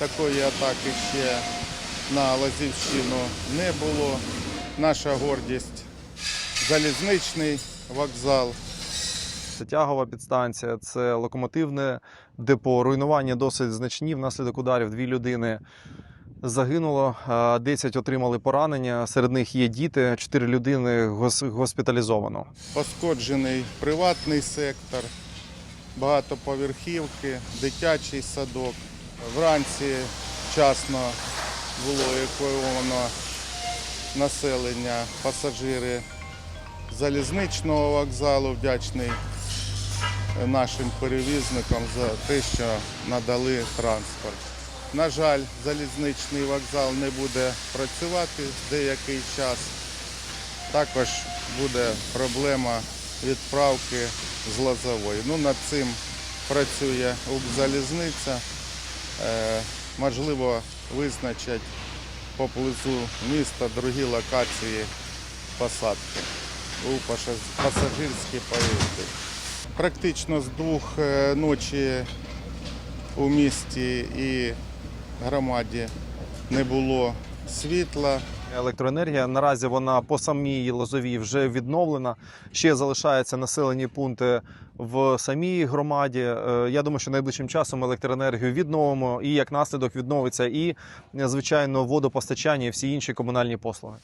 такої атаки ще на Лазівщину не було. Наша гордість залізничний вокзал. Це тягова підстанція, це локомотивне депо. Руйнування досить значні. Внаслідок ударів дві людини загинуло, 10 отримали поранення. Серед них є діти, 4 людини госпіталізовано. Пошкоджений приватний сектор, багатоповерхівки, дитячий садок. Вранці вчасно було евакуйовано населення, пасажири залізничного вокзалу. Вдячний нашим перевізникам за те, що надали транспорт. На жаль, залізничний вокзал не буде працювати деякий час. Також буде проблема відправки з Лозової. Ну, над цим працює Укрзалізниця. Е, можливо, визначать поблизу міста другі локації посадки у пасажирські поїзди. Практично з двох е, ночі у місті і громаді не було світла. Електроенергія наразі вона по самій Лозовій вже відновлена. Ще залишаються населені пункти в самій громаді. Е, Я думаю, що найближчим часом електроенергію відновимо, і як наслідок відновиться і звичайно водопостачання і всі інші комунальні послуги.